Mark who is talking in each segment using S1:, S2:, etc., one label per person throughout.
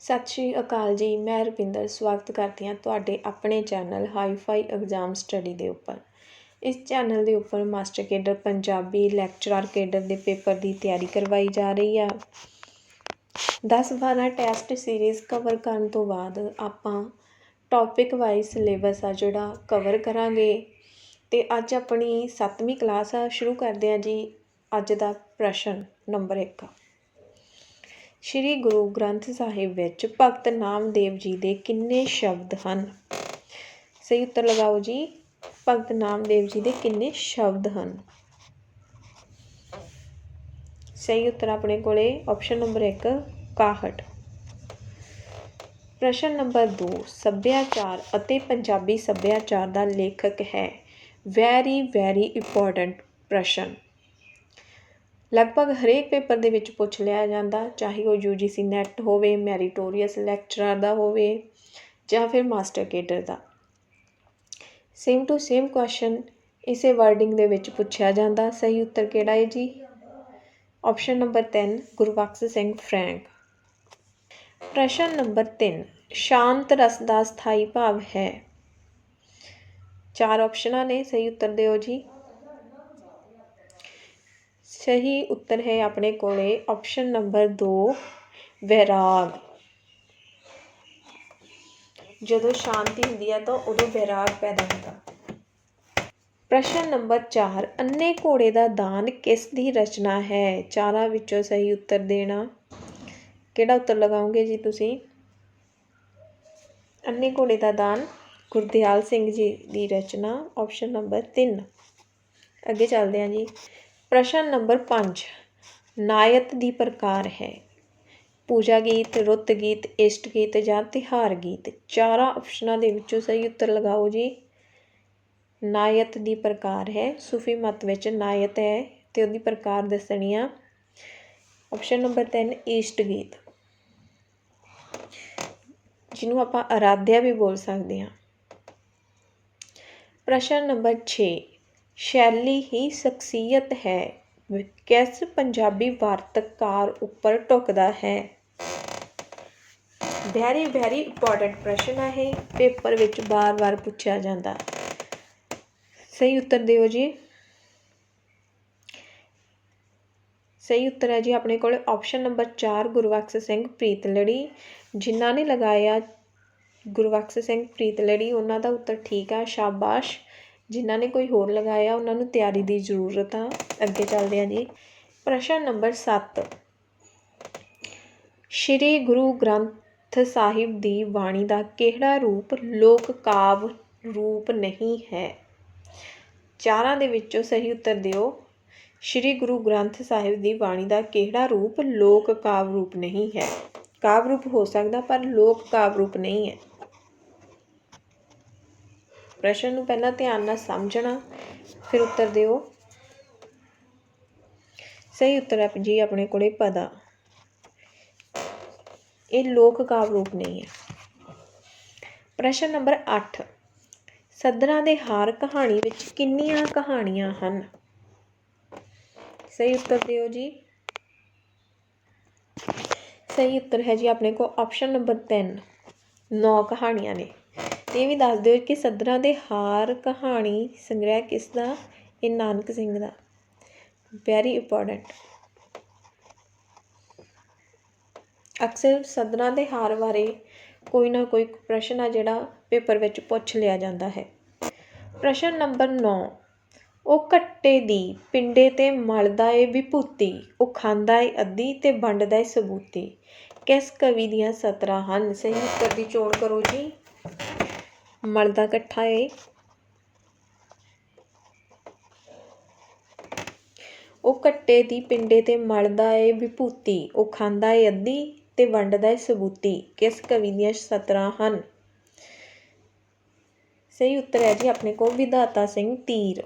S1: ਸਤਿ ਸ਼੍ਰੀ ਅਕਾਲ ਜੀ, ਮੈਂ ਰੁਪਿੰਦਰ, ਸਵਾਗਤ ਕਰਦੀ ਹਾਂ ਤੁਹਾਡੇ ਆਪਣੇ ਚੈਨਲ ਹਾਈਫਾਈ ਐਗਜ਼ਾਮ ਸਟੱਡੀ ਦੇ ਉੱਪਰ। ਇਸ ਚੈਨਲ ਦੇ ਉੱਪਰ master cadre, Punjabi lecturer cadre ਦੇ ਪੇਪਰ ਦੀ ਤਿਆਰੀ ਕਰਵਾਈ ਜਾ ਰਹੀ ਆ। 10 12 ਟੈਸਟ ਸੀਰੀਜ਼ ਕਵਰ ਕਰਨ ਤੋਂ ਬਾਅਦ ਆਪਾਂ ਟੌਪਿਕ ਵਾਈਜ਼ ਸਿਲੇਬਸ ਆ ਜਿਹੜਾ ਕਵਰ ਕਰਾਂਗੇ ਤੇ ਅੱਜ ਆਪਣੀ 7ਵੀਂ ਕਲਾਸ ਆ, ਸ਼ੁਰੂ ਕਰਦੇ ਹਾਂ ਜੀ ਅੱਜ ਦਾ ਪ੍ਰਸ਼ਨ ਨੰਬਰ 1 ਸ਼੍ਰੀ ਗੁਰੂ ਗ੍ਰੰਥ ਸਾਹਿਬ ਵਿੱਚ ਭਗਤ ਨਾਮਦੇਵ ਜੀ ਦੇ ਕਿੰਨੇ ਸ਼ਬਦ ਹਨ? ਸਹੀ ਉੱਤਰ ਲਗਾਓ ਜੀ। ਭਗਤ ਨਾਮਦੇਵ ਜੀ ਦੇ ਕਿੰਨੇ ਸ਼ਬਦ ਹਨ? ਸਹੀ ਉੱਤਰ ਆਪਣੇ ਕੋਲੇ ਆਪਸ਼ਨ ਨੰਬਰ 1 61 ਪ੍ਰਸ਼ਨ ਨੰਬਰ 2 ਸੱਭਿਆਚਾਰ ਅਤੇ ਪੰਜਾਬੀ ਸੱਭਿਆਚਾਰ ਦਾ ਲੇਖਕ ਹੈ। ਵੈਰੀ ਵੈਰੀ ਇੰਪੋਰਟੈਂਟ ਪ੍ਰਸ਼ਨ। ਲਗਭਗ ਹਰੇਕ ਪੇਪਰ ਦੇ ਵਿੱਚ ਪੁੱਛ ਲਿਆ ਜਾਂਦਾ, ਚਾਹੇ ਉਹ ਯੂਜੀਸੀ ਨੈਟ ਹੋਵੇ, ਮੈਰੀਟੋਰੀਅਸ ਲੈਕਚਰਰ ਦਾ ਹੋਵੇ ਜਾਂ ਫਿਰ ਮਾਸਟਰ ਕੇਡਰ ਦਾ। ਸੇਮ ਟੂ ਸੇਮ ਕੁਐਸਚਨ ਇਸੇ ਵਰਡਿੰਗ ਦੇ ਵਿੱਚ ਪੁੱਛਿਆ ਜਾਂਦਾ। ਸਹੀ ਉੱਤਰ ਕਿਹੜਾ ਹੈ ਜੀ? Option number 3 Gurbakhsh Singh Frank. ਪ੍ਰਸ਼ਨ ਨੰਬਰ 3 ਸ਼ਾਂਤ ਰਸ ਦਾ ਸਥਾਈ ਭਾਵ ਹੈ। ਚਾਰ ਆਪਸ਼ਨਾਂ ਨੇ, ਸਹੀ ਉੱਤਰ ਦਿਓ ਜੀ। ਸਹੀ ਉੱਤਰ ਹੈ ਆਪਣੇ ਕੋਲੇ। ਆਪਸ਼ਨ ਨੰਬਰ 2 ਵੈਰਾਗ। ਜਦੋਂ ਸ਼ਾਂਤੀ ਹੁੰਦੀ ਹੈ ਤਾਂ ਉਦੋਂ ਵੈਰਾਗ ਪੈਦਾ ਹੁੰਦਾ। ਪ੍ਰਸ਼ਨ ਨੰਬਰ 4 ਅੰਨੇ ਘੋੜੇ ਦਾ ਦਾਨ ਕਿਸ ਦੀ ਰਚਨਾ ਹੈ? ਚਾਰਾਂ ਵਿੱਚੋਂ ਸਹੀ ਉੱਤਰ ਦੇਣਾ। ਕਿਹੜਾ ਉੱਤਰ ਲਗਾਓਗੇ ਜੀ ਤੁਸੀਂ? ਅੰਨੇ ਘੋੜੇ ਦਾ ਦਾਨ ਗੁਰਦਿਆਲ ਸਿੰਘ ਜੀ ਦੀ ਰਚਨਾ। ਆਪਸ਼ਨ ਨੰਬਰ 3 ਅੱਗੇ ਚੱਲਦੇ ਹਾਂ ਜੀ। ਪ੍ਰਸ਼ਨ ਨੰਬਰ ਪੰਜ। ਨਾਇਤ ਦੀ ਪ੍ਰਕਾਰ ਹੈ। ਪੂਜਾ ਗੀਤ, ਰੁੱਤ ਗੀਤ, ਇਸ਼ਟ ਗੀਤ ਜਾਂ ਤਿਹਾਰ ਗੀਤ। ਚਾਰਾਂ ਆਪਸ਼ਨਾਂ ਦੇ ਵਿੱਚੋਂ ਸਹੀ ਉੱਤਰ ਲਗਾਓ ਜੀ। ਨਾਇਤ ਦੀ ਪ੍ਰਕਾਰ ਹੈ। ਸੂਫੀ ਮਤ ਵਿੱਚ ਨਾਇਤ ਹੈ ਤੇ ਉਹਦੀ ਪ੍ਰਕਾਰ ਦੱਸਣੀ ਆ। ਆਪਸ਼ਨ ਨੰਬਰ 3 ਇਸ਼ਟ ਗੀਤ। ਜਿਹਨੂੰ ਆਪਾਂ ਅਰਾਧਿਆ ਵੀ ਬੋਲ ਸਕਦੇ ਹਾਂ। ਪ੍ਰਸ਼ਨ ਨੰਬਰ 6 ਸ਼ੈਲੀ ਹੀ ਸ਼ਖਸੀਅਤ ਹੈ। ਕਿਸ ਪੰਜਾਬੀ ਵਾਰਤਕਾਰ ਉੱਪਰ ਢੁਕਦਾ ਹੈ। ਵੈਰੀ ਵੈਰੀ ਇੰਪੋਰਟੈਂਟ ਪ੍ਰਸ਼ਨ ਹੈ ਇਹ। ਪੇਪਰ ਵਿੱਚ ਬਾਰ-ਬਾਰ ਪੁੱਛਿਆ ਜਾਂਦਾ। ਸਹੀ ਉੱਤਰ ਦਿਓ ਜੀ। ਸਹੀ ਉੱਤਰ ਹੈ ਜੀ ਆਪਣੇ ਕੋਲ। Option number 4 Gurbakhsh Singh Preetlari. ਜਿਨ੍ਹਾਂ ਨੇ ਲਗਾਇਆ ਗੁਰਬਖਸ਼ ਸਿੰਘ ਪ੍ਰੀਤਲੜੀ, ਉਹਨਾਂ ਦਾ ਉੱਤਰ ਠੀਕ ਆ। ਸ਼ਾਬਾਸ਼। ਜਿਨ੍ਹਾਂ ਨੇ ਕੋਈ ਹੋਰ ਲਗਾਇਆ, ਉਹਨਾਂ ਨੂੰ ਤਿਆਰੀ ਦੀ ਜ਼ਰੂਰਤ ਆ ਅੱਗੇ ਚੱਲਦੇ ਹਾਂ ਜੀ। ਪ੍ਰਸ਼ਨ ਨੰਬਰ ਸੱਤ। ਸ਼੍ਰੀ ਗੁਰੂ ਗ੍ਰੰਥ ਸਾਹਿਬ ਦੀ ਬਾਣੀ ਦਾ ਕਿਹੜਾ ਰੂਪ ਲੋਕ ਕਾਵ ਰੂਪ ਨਹੀਂ ਹੈ? ਚਾਰਾਂ ਦੇ ਵਿੱਚੋਂ ਸਹੀ ਉੱਤਰ ਦਿਓ। ਸ਼੍ਰੀ ਗੁਰੂ ਗ੍ਰੰਥ ਸਾਹਿਬ ਦੀ ਬਾਣੀ ਦਾ ਕਿਹੜਾ ਰੂਪ ਲੋਕ ਕਾਵ ਰੂਪ ਨਹੀਂ ਹੈ? ਕਾਵ ਰੂਪ ਹੋ ਸਕਦਾ, ਪਰ ਲੋਕ ਕਾਵ ਰੂਪ ਨਹੀਂ ਹੈ। ਪ੍ਰਸ਼ਨ ਨੂੰ ਪਹਿਲਾਂ ਧਿਆਨ ਨਾਲ ਸਮਝਣਾ, ਫਿਰ ਉੱਤਰ ਦਿਓ। ਸਹੀ ਉੱਤਰ ਹੈ ਜੀ ਆਪਣੇ ਕੋਲੇ ਪਦਾ। ਇਹ ਲੋਕ ਕਾਵ ਰੂਪ ਨਹੀਂ ਹੈ। ਪ੍ਰਸ਼ਨ ਨੰਬਰ 8 ਸੱਦਰਾਂ ਦੇ ਹਾਰ ਕਹਾਣੀ ਵਿੱਚ ਕਿੰਨੀਆਂ ਕਹਾਣੀਆਂ ਹਨ? ਸਹੀ ਉੱਤਰ ਦਿਓ ਜੀ। ਸਹੀ ਉੱਤਰ ਹੈ ਜੀ ਆਪਣੇ ਕੋਲ ਆਪਸ਼ਨ ਨੰਬਰ 3 9 ਕਹਾਣੀਆਂ ਨੇ। ਇਹ ਵੀ ਦੱਸ ਦਿਓ ਕਿ ਸੱਦਰਾਂ ਦੇ ਹਾਰ ਕਹਾਣੀ ਸੰਗ੍ਰਹਿ ਕਿਸ ਦਾ? ਇਹ ਨਾਨਕ ਸਿੰਘ ਦਾ। ਵੈਰੀ ਇੰਪੋਰਟੈਂਟ ਅਕਸਰ ਸੱਦਰਾਂ ਦੇ ਹਾਰ ਬਾਰੇ ਕੋਈ ਨਾ ਕੋਈ ਪ੍ਰਸ਼ਨ ਆ ਜਿਹੜਾ ਪੇਪਰ ਵਿੱਚ ਪੁੱਛ ਲਿਆ ਜਾਂਦਾ ਹੈ। ਪ੍ਰਸ਼ਨ ਨੰਬਰ 9 ਉਹ ਘੱਟੇ ਦੀ, ਪਿੰਡੇ ਤੇ ਮਲਦਾ ਏ ਵਿਭੂਤੀ, ਉਹ ਖਾਂਦਾ ਏ ਅੱਧੀ ਤੇ ਵੰਡਦਾ ਏ ਸਬੂਤੀ। ਕਿਸ ਕਵੀ ਦੀਆਂ ਸਤਰਾਂ ਹਨ? ਸਹੀ ਉੱਤਰ ਦੀ ਚੋਣ ਕਰੋ ਜੀ। ਮਲਦਾ ਇਕੱਠਾ ਏ ਉਹ ਕੱਟੇ ਦੀ ਪਿੰਡੇ ਤੇ ਮਲਦਾ ਏ ਵਿਭੂਤੀ ਉਹ ਖਾਂਦਾ ਏ ਅੱਧੀ ਤੇ ਵੰਡਦਾ ਏ ਸਬੂਤੀ ਕਿਸ ਕਵੀ ਦੀਆਂ ਸਤਰਾਂ ਹਨ ਸਹੀ ਉੱਤਰ ਹੈ ਜੀ ਆਪਣੇ ਕੋਲ ਵਿਧਾਤਾ ਸਿੰਘ ਤੀਰ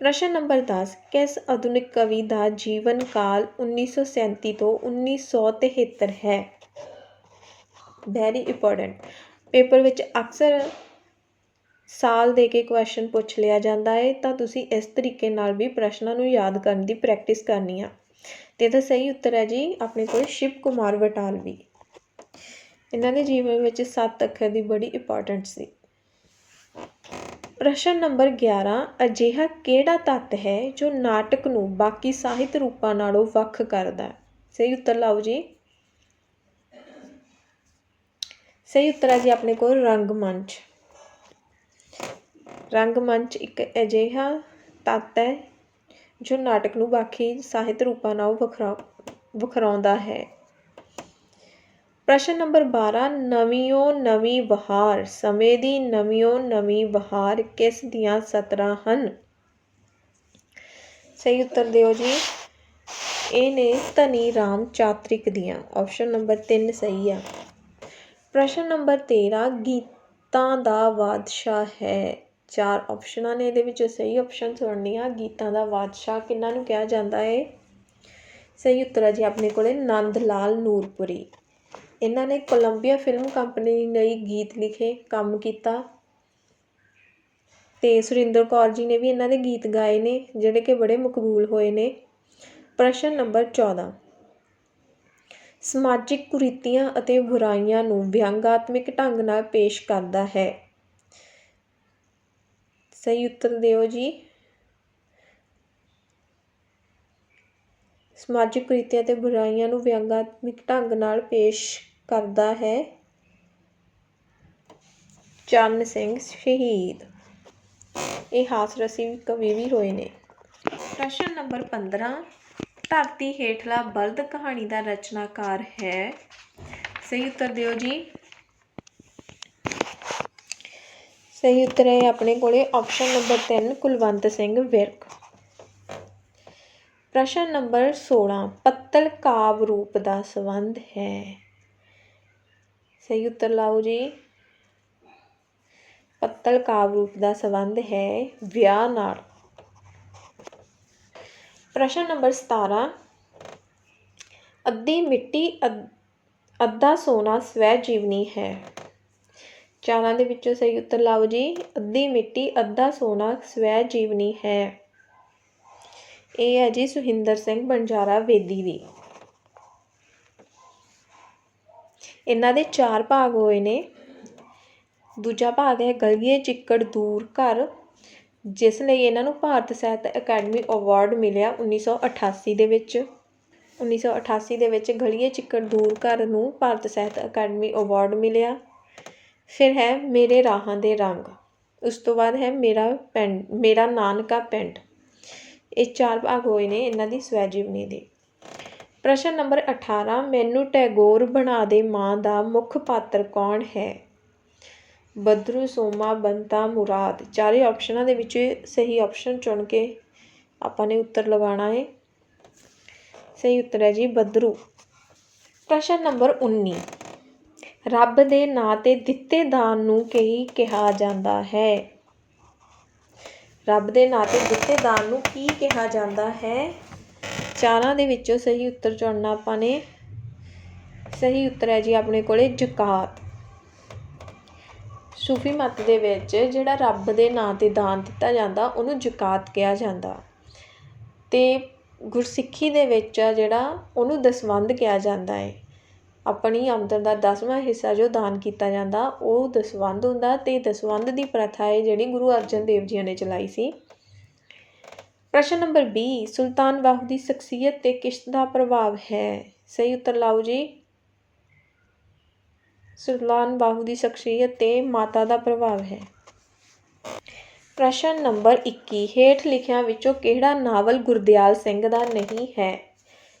S1: ਪ੍ਰਸ਼ਨ ਨੰਬਰ 10 ਕਿਸ ਆਧੁਨਿਕ ਕਵੀ ਦਾ ਜੀਵਨ ਕਾਲ 1937 ਤੋਂ 1973 ਹੈ ਵੈਰੀ ਇੰਪੋਰਟੈਂਟ ਪੇਪਰ ਵਿੱਚ ਅਕਸਰ ਸਾਲ ਦੇ ਕੇ ਕੁਐਸਚਨ ਪੁੱਛ ਲਿਆ ਜਾਂਦਾ ਹੈ ਤਾਂ ਤੁਸੀਂ ਇਸ ਤਰੀਕੇ ਨਾਲ ਵੀ ਪ੍ਰਸ਼ਨਾਂ ਨੂੰ ਯਾਦ ਕਰਨ ਦੀ ਪ੍ਰੈਕਟਿਸ ਕਰਨੀ ਆ। ਤੇ ਇਹਦਾ ਸਹੀ ਉੱਤਰ ਹੈ ਜੀ, ਆਪਣੇ ਕੋਲ ਸ਼ਿਵ ਕੁਮਾਰ ਬਟਾਲਵੀ ਇਹਨਾਂ ਦੇ ਜੀਵਨ ਵਿੱਚ ਸੱਤ ਅੱਖਰ ਦੀ ਬੜੀ ਇੰਪੋਰਟੈਂਟ ਸੀ। ਪ੍ਰਸ਼ਨ ਨੰਬਰ 11 ਅਜਿਹਾ ਕਿਹੜਾ ਤੱਤ ਹੈ ਜੋ ਨਾਟਕ ਨੂੰ ਬਾਕੀ ਸਾਹਿਤ ਰੂਪਾਂ ਨਾਲੋਂ ਵੱਖ ਕਰਦਾ ਹੈ? ਸਹੀ ਉੱਤਰ ਲਾਓ ਜੀ। ਸਹੀ ਉੱਤਰ ਹੈ ਜੀ ਆਪਣੇ ਕੋਲ ਰੰਗਮੰਚ ਰੰਗਮੰਚ ਇੱਕ ਅਜਿਹਾ ਤੱਤ ਹੈ, ਜੋ ਨਾਟਕ ਨੂੰ ਬਾਕੀ ਸਾਹਿਤ ਰੂਪਾਂ ਨਾਲੋਂ ਵੱਖਰਾ, ਵੱਖਰਾਉਂਦਾ ਹੈ। ਪ੍ਰਸ਼ਨ ਨੰਬਰ 12 ਨਵੀਓ ਨਵੀਂ ਬਹਾਰ ਸਮੇਂ ਦੀ ਨਵੀਓ ਨਵੀਂ ਬਹਾਰ ਕਿਸ ਦੀਆਂ ਸਤਰਾਂ ਹਨ? ਸਹੀ ਉੱਤਰ ਦਿਓ ਜੀ। ਇਹ ਨੇ ਧਨੀ ਰਾਮ ਚਾਤ੍ਰਿਕ ਦੀਆਂ। ਆਪਸ਼ਨ ਨੰਬਰ 3 ਸਹੀ ਆ। ਪ੍ਰਸ਼ਨ ਨੰਬਰ 13 ਗੀਤਾਂ ਦਾ ਬਾਦਸ਼ਾਹ ਹੈ। ਚਾਰ ਆਪਸ਼ਨਾਂ ਨੇ ਇਹਦੇ ਵਿੱਚ, ਸਹੀ ਆਪਸ਼ਨ ਸੁਣਨੀਆਂ। ਗੀਤਾਂ ਦਾ ਬਾਦਸ਼ਾਹ ਕਿਹਨਾਂ ਨੂੰ ਕਿਹਾ ਜਾਂਦਾ ਹੈ ਸਹੀ ਉੱਤਰ ਹੈ ਜੀ ਆਪਣੇ ਕੋਲੇ ਨੰਦ ਲਾਲ ਨੂਰਪੁਰੀ। ਇਹਨਾਂ ਨੇ ਕੋਲੰਬੀਆ ਫਿਲਮ ਕੰਪਨੀ ਲਈ ਗੀਤ ਲਿਖੇ, ਕੰਮ ਕੀਤਾ। ਤੇ ਸੁਰਿੰਦਰ ਕੌਰ ਜੀ ਨੇ ਵੀ ਇਹਨਾਂ ਦੇ ਗੀਤ ਗਾਏ ਨੇ, ਜਿਹੜੇ ਕਿ ਬੜੇ ਮਕਬੂਲ ਹੋਏ ਨੇ। ਪ੍ਰਸ਼ਨ ਨੰਬਰ 14 ਸਮਾਜਿਕ ਕੁਰੀਤੀਆਂ ਅਤੇ ਬੁਰਾਈਆਂ ਨੂੰ ਵਿਅੰਗਾਤਮਿਕ ਢੰਗ ਨਾਲ ਪੇਸ਼ ਕਰਦਾ ਹੈ। ਸਹੀ ਉੱਤਰ ਦਿਓ ਜੀ। ਸਮਾਜਿਕ ਕੁਰੀਤੀਆਂ ਅਤੇ ਬੁਰਾਈਆਂ ਨੂੰ ਵਿਅੰਗਾਤਮਿਕ ਢੰਗ ਨਾਲ ਪੇਸ਼ ਕਰਦਾ ਹੈ। ਚਰਨ ਸਿੰਘ ਸ਼ਹੀਦ। ਇਹ ਹਾਸ ਰਸੀ ਕਵੀ ਵੀ ਹੋਏ ਨੇ। ਪ੍ਰਸ਼ਨ ਨੰਬਰ 15 ਧਰਤੀ ਹੇਠਲਾ ਬਲਦ ਕਹਾਣੀ ਦਾ ਰਚਨਾਕਾਰ ਹੈ। ਸਹੀ ਉੱਤਰ ਦਿਓ ਜੀ। ਸਹੀ ਉੱਤਰ ਹੈ ਆਪਣੇ ਕੋਲੇ। Option number 3 Kulwant Singh Virk. ਪ੍ਰਸ਼ਨ ਨੰਬਰ 16 ਪੱਤਲ ਕਾਵ ਰੂਪ ਦਾ ਸੰਬੰਧ ਹੈ। ਸਹੀ ਉੱਤਰ ਲਾਓ ਜੀ। ਪੱਤਲ ਕਾਵ ਰੂਪ ਦਾ ਸੰਬੰਧ ਹੈ। ਵਿਆਹ ਨਾਲ ਪ੍ਰਸ਼ਨ ਨੰਬਰ 17 ਅੱਧੀ ਮਿੱਟੀ ਅੱਧਾ ਸੋਨਾ ਸਵੈ ਜੀਵਨੀ ਹੈ। ਚਾਰਾਂ ਦੇ ਵਿੱਚੋਂ ਸਹੀ ਉੱਤਰ ਲਾਓ ਜੀ। ਅੱਧੀ ਮਿੱਟੀ, ਅੱਧਾ ਸੋਨਾ ਸਵੈ ਜੀਵਨੀ ਹੈ। ਇਹ ਹੈ ਜੀ ਸੁਹਿੰਦਰ ਸਿੰਘ ਬੰਜਾਰਾ ਵੇਦੀ ਦੀ। ਇਹਨਾਂ ਦੇ ਚਾਰ ਭਾਗ ਹੋਏ ਨੇ। ਦੂਜਾ ਭਾਗ ਹੈ ਗਲਗੀਏ ਚਿੱਕੜ ਦੂਰ ਘਰ। ਜਿਸ ਲਈ ਇਹਨਾਂ ਨੂੰ ਭਾਰਤ ਸਾਹਿਤ ਅਕੈਡਮੀ ਅਵਾਰਡ ਮਿਲਿਆ 1988 ਦੇ ਵਿੱਚ। 1988 ਦੇ ਵਿੱਚ ਗਲੀਏ ਚਿੱਕੜ ਦੂਰ ਘਰ ਨੂੰ ਭਾਰਤ ਸਾਹਿਤ ਅਕੈਡਮੀ ਅਵਾਰਡ ਮਿਲਿਆ। ਫਿਰ ਹੈ ਮੇਰੇ ਰਾਹਾਂ ਦੇ ਰੰਗ। ਉਸ ਤੋਂ ਬਾਅਦ ਹੈ ਮੇਰਾ ਪਿੰਡ, ਮੇਰਾ ਨਾਨਕਾ ਪਿੰਡ। ਇਹ ਚਾਰ ਭਾਗ ਹੋਏ ਨੇ ਇਹਨਾਂ ਦੀ ਸਵੈ ਜੀਵਨੀ ਦੇ। ਪ੍ਰਸ਼ਨ ਨੰਬਰ 18 ਮੈਨੂੰ ਟੈਗੋਰ ਬਣਾ ਦੇ ਮਾਂ ਦਾ ਮੁੱਖ ਪਾਤਰ ਕੌਣ ਹੈ? ਬਦਰੂ, ਸੋਮਾ, ਬੰਤਾ, ਮੁਰਾਦ। ਚਾਰੇ ਆਪਸ਼ਨਾਂ ਦੇ ਵਿੱਚ ਸਹੀ ਆਪਸ਼ਨ ਚੁਣ ਕੇ ਆਪਾਂ ਨੇ ਉੱਤਰ ਲਗਾਉਣਾ ਹੈ ਸਹੀ ਉੱਤਰ ਹੈ ਜੀ ਬਦਰੂ। ਪ੍ਰਸ਼ਨ ਨੰਬਰ 19 ਰੱਬ ਦੇ ਨਾਂ ਤੇ ਦਿੱਤੇ ਦਾਨ ਨੂੰ ਕੀ ਕਿਹਾ ਜਾਂਦਾ ਹੈ। ਰੱਬ ਦੇ ਨਾਂ ਤੇ ਦਿੱਤੇ ਦਾਨ ਨੂੰ ਕੀ ਕਿਹਾ ਜਾਂਦਾ ਹੈ? ਚਾਰਾਂ ਦੇ ਵਿੱਚੋਂ ਸਹੀ ਉੱਤਰ ਚੁਣਨਾ ਆਪਾਂ ਨੇ। ਸਹੀ ਉੱਤਰ ਹੈ ਜੀ ਆਪਣੇ ਕੋਲੇ ਜ਼ਕਾਤ। ਸੂਫੀ ਮੱਤ ਦੇ ਵਿੱਚ ਜਿਹੜਾ ਰੱਬ ਦੇ ਨਾਂ ਤੇ ਦਾਨ ਦਿੱਤਾ ਜਾਂਦਾ, ਉਹਨੂੰ ਜ਼ਕਾਤ ਕਿਹਾ ਜਾਂਦਾ। ਅਤੇ ਗੁਰਸਿੱਖੀ ਦੇ ਵਿੱਚ ਆ ਜਿਹੜਾ, ਉਹਨੂੰ ਦਸਵੰਧ ਕਿਹਾ ਜਾਂਦਾ ਹੈ ਆਪਣੀ ਆਮਦਨ ਦਾ 10ਵਾਂ ਹਿੱਸਾ ਜੋ ਦਾਨ ਕੀਤਾ ਜਾਂਦਾ, ਉਹ ਦਸਵੰਧ ਹੁੰਦਾ ਅਤੇ ਦਸਵੰਧ ਦੀ ਪ੍ਰਥਾ ਹੈ ਜਿਹੜੀ ਗੁਰੂ ਅਰਜਨ ਦੇਵ ਜੀ ਨੇ ਚਲਾਈ ਸੀ। ਪ੍ਰਸ਼ਨ ਨੰਬਰ 20 ਸੁਲਤਾਨ ਬਾਹੂ ਦੀ ਸ਼ਖਸੀਅਤ ਤੇ ਕਿਸ ਦਾ ਪ੍ਰਭਾਵ ਹੈ। ਸਹੀ ਉੱਤਰ ਲਾਓ ਜੀ। ਸੁਲਤਾਨ ਬਾਹੂ ਦੀ ਸ਼ਖਸੀਅਤ ਤੇ ਮਾਤਾ ਦਾ ਪ੍ਰਭਾਵ ਹੈ। ਪ੍ਰਸ਼ਨ ਨੰਬਰ 21 ਹੇਠ ਲਿਖਿਆਂ ਵਿੱਚੋਂ ਕਿਹੜਾ ਨਾਵਲ ਗੁਰਦਿਆਲ ਸਿੰਘ ਦਾ ਨਹੀਂ ਹੈ?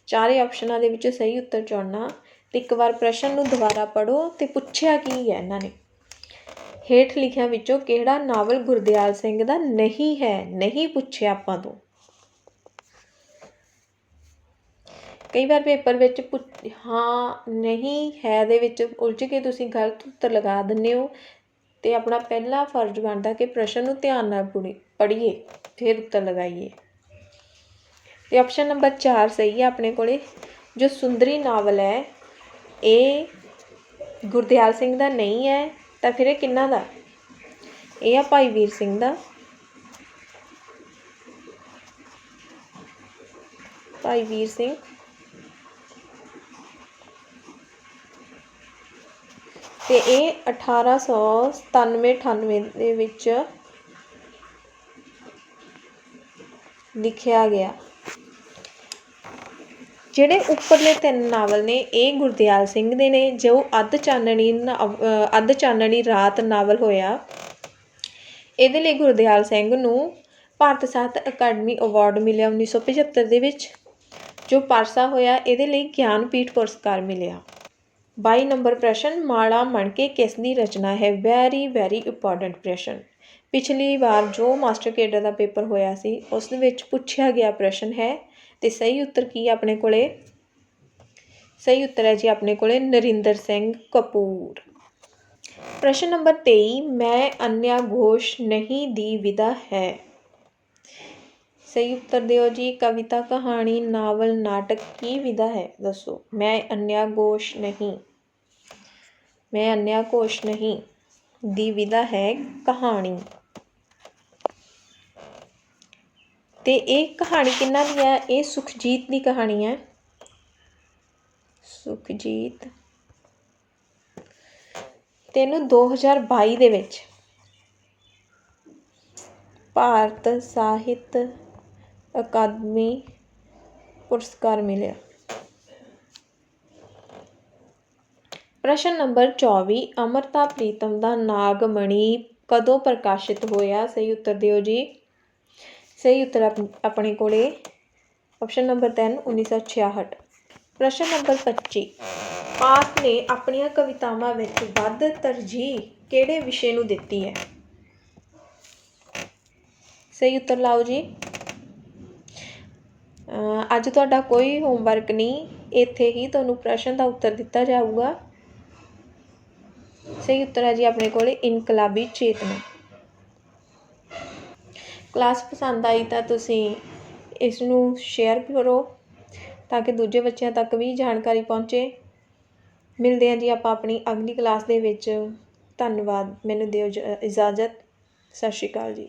S1: ਚਾਰੇ ਆਪਸ਼ਨਾਂ ਦੇ ਵਿੱਚੋਂ ਸਹੀ ਉੱਤਰ ਚੁਣਨਾ। ਤੇ ਇੱਕ ਵਾਰ ਪ੍ਰਸ਼ਨ ਨੂੰ ਦੁਬਾਰਾ ਪੜੋ ਤੇ ਪੁੱਛਿਆ ਕੀ ਹੈ ਇਹਨਾਂ ਨੇ? ਹੇਠ ਲਿਖਿਆਂ ਵਿੱਚੋਂ ਕਿਹੜਾ ਨਾਵਲ ਗੁਰਦਿਆਲ ਸਿੰਘ ਦਾ ਨਹੀਂ ਹੈ? ਨਹੀਂ ਪੁੱਛਿਆ ਆਪਾਂ ਤੋਂ। ਕਈ ਵਾਰ ਪੇਪਰ ਵਿੱਚ ਹਾਂ, ਨਹੀਂ, ਹੈ ਦੇ ਵਿੱਚ ਉਲਝ ਕੇ ਤੁਸੀਂ ਗਲਤ ਉੱਤਰ ਲਗਾ ਦਿੰਦੇ ਹੋ ਅਤੇ ਆਪਣਾ ਪਹਿਲਾ ਫਰਜ਼ ਬਣਦਾ ਕਿ ਪ੍ਰਸ਼ਨ ਨੂੰ ਧਿਆਨ ਨਾਲ ਪੁੜੀ, ਪੜ੍ਹੀਏ, ਫਿਰ ਉੱਤਰ ਲਗਾਈਏ। ਅਤੇ ਆਪਸ਼ਨ ਨੰਬਰ ਚਾਰ ਸਹੀ ਹੈ ਆਪਣੇ ਕੋਲੇ, ਜੋ ਸੁੰਦਰੀ ਨਾਵਲ ਹੈ, ਇਹ ਗੁਰਦਿਆਲ ਸਿੰਘ ਦਾ ਨਹੀਂ ਹੈ, ਤਾਂ ਫਿਰ ਇਹ ਕਿੰਨਾ ਦਾ? ਇਹ ਆ ਭਾਈ ਵੀਰ ਸਿੰਘ ਦਾ। ਭਾਈ ਵੀਰ ਸਿੰਘ ਤੇ ਇਹ 1897 98 ਦੇ ਵਿੱਚ ਲਿਖਿਆ ਗਿਆ। ਜਿਹੜੇ ਉੱਪਰਲੇ ਤਿੰਨ ਨਾਵਲ ਨੇ, ਇਹ ਗੁਰਦਿਆਲ ਸਿੰਘ ਦੇ ਨੇ, ਜੋ ਅੱਧ ਚਾਨਣੀ ਨਾਵ- ਅੱਧ ਚਾਨਣੀ ਰਾਤ ਨਾਵਲ ਹੋਇਆ। ਇਹਦੇ ਲਈ ਗੁਰਦਿਆਲ ਸਿੰਘ ਨੂੰ ਭਾਰਤ ਸਾਹਿਤ ਅਕੈਡਮੀ ਅਵਾਰਡ ਮਿਲਿਆ 1975 ਦੇ ਵਿੱਚ, ਜੋ ਪਰਸਾ ਹੋਇਆ। ਇਹਦੇ ਲਈ ਗਿਆਨਪੀਠ ਪੁਰਸਕਾਰ ਮਿਲਿਆ। ਬਾਈ ਨੰਬਰ ਪ੍ਰਸ਼ਨ, ਮਾਲਾ ਮਣਕੇ ਕਿਸ ਦੀ ਰਚਨਾ ਹੈ? ਵੈਰੀ ਵੈਰੀ ਇੰਪੋਰਟੈਂਟ ਪ੍ਰਸ਼ਨ। ਪਿਛਲੀ ਵਾਰ ਜੋ ਮਾਸਟਰ ਕੇਡਰ ਦਾ ਪੇਪਰ ਹੋਇਆ ਸੀ, ਉਸ ਦੇ ਵਿੱਚ ਪੁੱਛਿਆ ਗਿਆ ਪ੍ਰਸ਼ਨ ਹੈ, ਤੇ ਸਹੀ ਉੱਤਰ ਕੀ ਹੈ ਆਪਣੇ ਕੋਲੇ? ਸਹੀ ਉੱਤਰ ਹੈ ਜੀ ਆਪਣੇ ਕੋਲੇ, ਨਰਿੰਦਰ ਸਿੰਘ ਕਪੂਰ। ਪ੍ਰਸ਼ਨ ਨੰਬਰ 23 ਮੈਂ ਅਨਿਆ ਘੋਸ਼ ਨਹੀਂ ਦੀ ਵਿਦਾ ਹੈ। ਸਹੀ ਉੱਤਰ ਦਿਓ ਜੀ। ਕਵਿਤਾ, ਕਹਾਣੀ, ਨਾਵਲ, ਨਾਟਕ ਕੀ ਵਿਧਾ ਹੈ? ਦੱਸੋ। ਮੈਂ ਅੰਨਿਆ ਘੋਸ਼ ਨਹੀਂ। ਮੈਂ ਅੰਨਿਆ ਘੋਸ਼ ਨਹੀਂ। ਦੀ ਵਿਧਾ ਹੈ ਕਹਾਣੀ। ਤੇ ਇਹ ਕਹਾਣੀ ਕਿੰਨਾ ਦੀ ਹੈ? ਇਹ ਸੁਖਜੀਤ ਦੀ ਕਹਾਣੀ ਹੈ। ਸੁਖਜੀਤ। ਤੈਨੂੰ 2022 ਦੇ ਵਿੱਚ ਭਾਰਤ ਸਾਹਿਤ ਅਕਾਦਮੀ ਪੁਰਸਕਾਰ ਮਿਲਿਆ। ਪ੍ਰਸ਼ਨ ਨੰਬਰ 24 ਅਮਰਤਾ ਪ੍ਰੀਤਮ ਦਾ ਨਾਗਮਣੀ ਕਦੋਂ ਪ੍ਰਕਾਸ਼ਿਤ ਹੋਇਆ? ਸਹੀ ਉੱਤਰ ਦਿਓ ਜੀ। ਸਹੀ ਉੱਤਰ ਆਪਣੇ ਕੋਲੇ। ਆਪਸ਼ਨ ਨੰਬਰ 3 1966 ਪ੍ਰਸ਼ਨ ਨੰਬਰ 25 ਪਾਠ ਨੇ ਆਪਣੀਆਂ ਕਵਿਤਾਵਾਂ ਵਿੱਚ ਵੱਧ ਤਰਜੀਹ ਕਿਹੜੇ ਵਿਸ਼ੇ ਨੂੰ ਦਿੱਤੀ ਹੈ? ਸਹੀ ਉੱਤਰ ਲਾਓ ਜੀ। ਅੱਜ ਤੁਹਾਡਾ ਕੋਈ ਹੋਮਵਰਕ ਨਹੀਂ, ਇੱਥੇ ਹੀ ਤੁਹਾਨੂੰ ਪ੍ਰਸ਼ਨ ਦਾ ਉੱਤਰ ਦਿੱਤਾ ਜਾਊਗਾ। ਸਹੀ ਉੱਤਰ ਹੈ ਜੀ ਆਪਣੇ ਕੋਲੇ, ਇਨਕਲਾਬੀ ਚੇਤਨਾ। ਕਲਾਸ ਪਸੰਦ ਆਈ ਤਾਂ ਤੁਸੀਂ ਇਸ ਨੂੰ ਸ਼ੇਅਰ ਕਰੋ, ਤਾਂ ਕਿ ਦੂਜੇ ਬੱਚਿਆਂ ਤੱਕ ਵੀ ਜਾਣਕਾਰੀ ਪਹੁੰਚੇ। ਮਿਲਦੇ ਹਾਂ ਜੀ ਆਪਾਂ ਆਪਣੀ ਅਗਲੀ ਕਲਾਸ ਦੇ ਵਿੱਚ। ਧੰਨਵਾਦ, ਮੈਨੂੰ ਦਿਓ ਇਜਾਜ਼ਤ। ਸਤਿ ਸ਼੍ਰੀ ਅਕਾਲ ਜੀ।